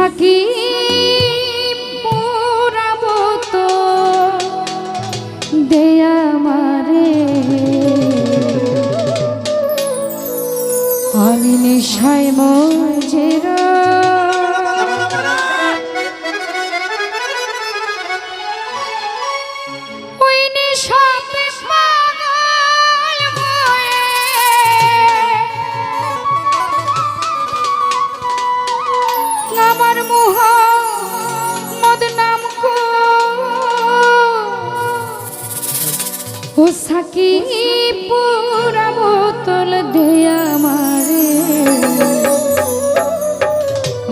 Psaki পোড়াবো দেয়া মারে আমি নেশায় ও সাকি পুরা বোতল দেয়া মারে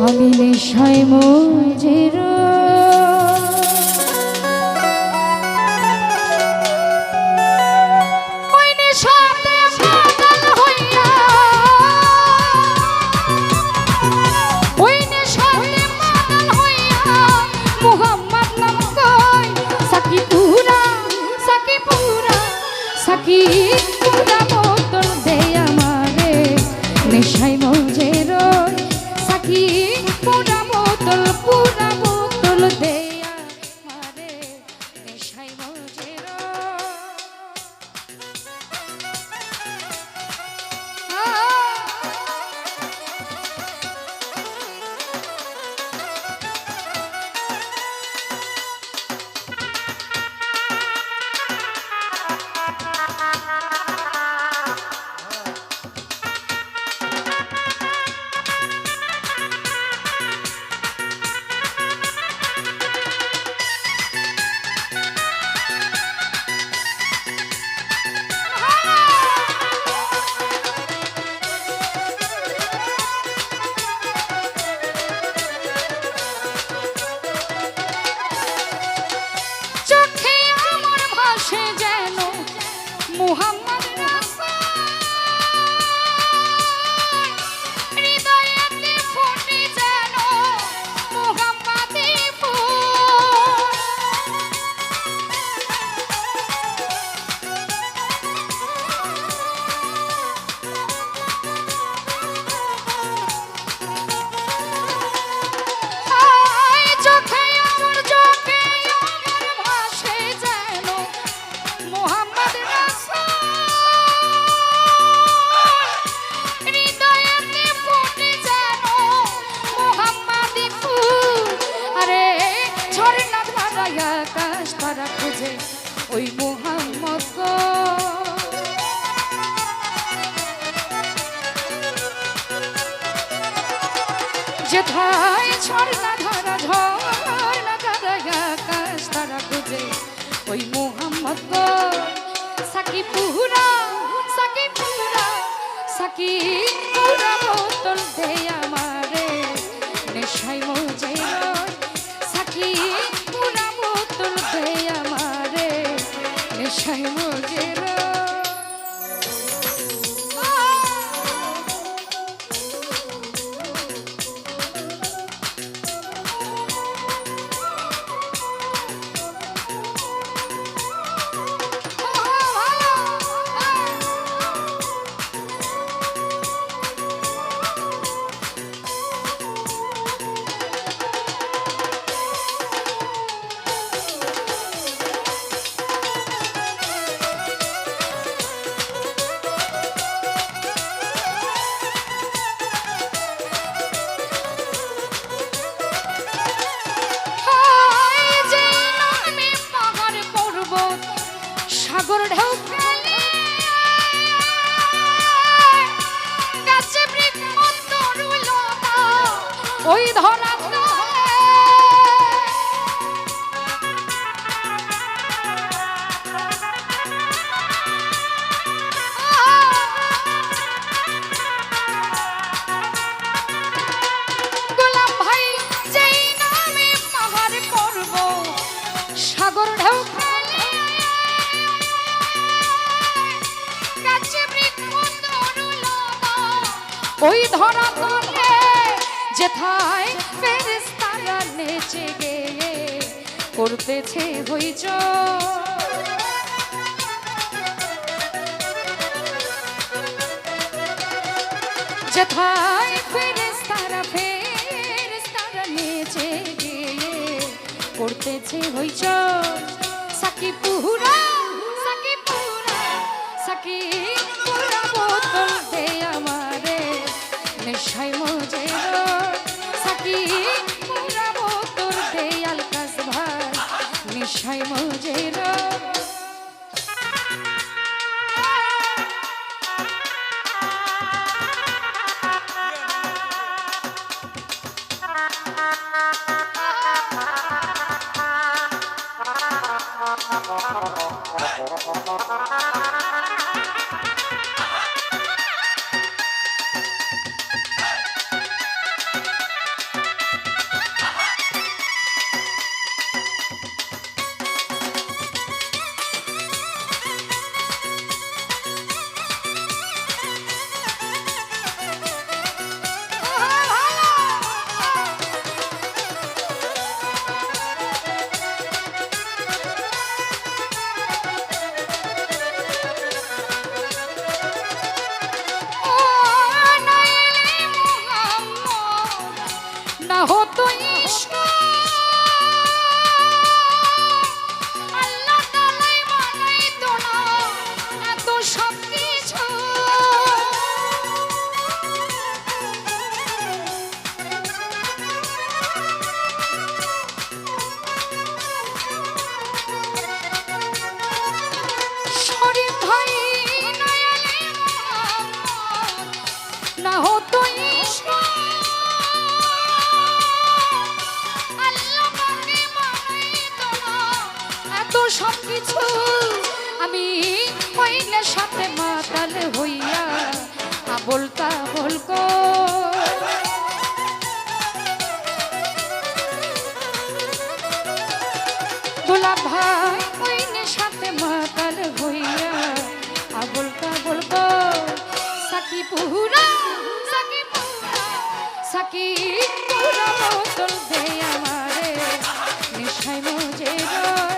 আমি নেশায় মজের। পুরা বোতল পুরা ঝর্ণা ধারায় আকাশ তারা খুঁজে ওই মোহাম্মদ গো। যেথায় ঝর্ণা ধারা ঝর্ণা ধারায় আকাশ তারা খুঁজে ওই মোহাম্মদ সাকি পুরা সাকি পুরা সাকি পুরা বোতল দে নেশাই মজে ওই ধরা তলে যেথায় ফেরেশতারা নেচে গেয়ে করতেছে হইচই যেথায় ফেরেশতারা ফেরেশতারা করতেছে হইচ। সাকি পুরা নেশাই মজে ও না সব কিছু আমি কইলে সাথে মাতাল হইয়া আবল তাবল কর। ভাই কইনে সাথে মাতাল হইয়া আবল কর। সাকি পুরা সাকি পুরা সাকি পুরা বোতল দে আমারে নেশাই মজে রয়।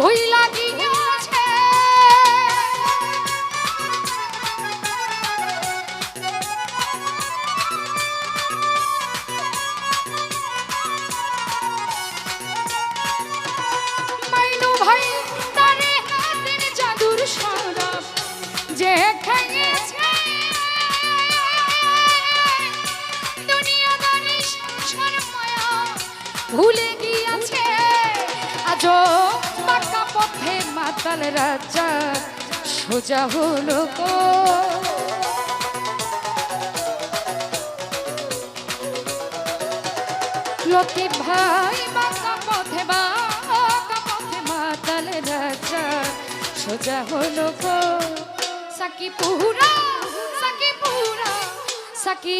ভই মাতাল রাজা, সোজা হলো লতিফ ভাই, বাঁকা পথে বাঁকা পথে মাতাল রাজা, সোজা হলো সাকি পুরা সাকি পুরা সাকি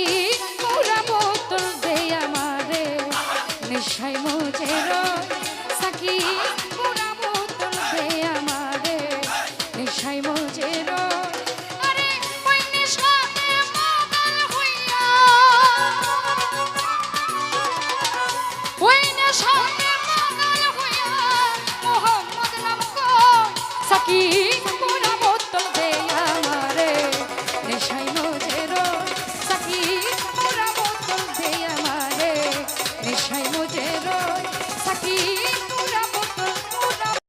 হইয়া মোহাম্মদ নাম কই সাকি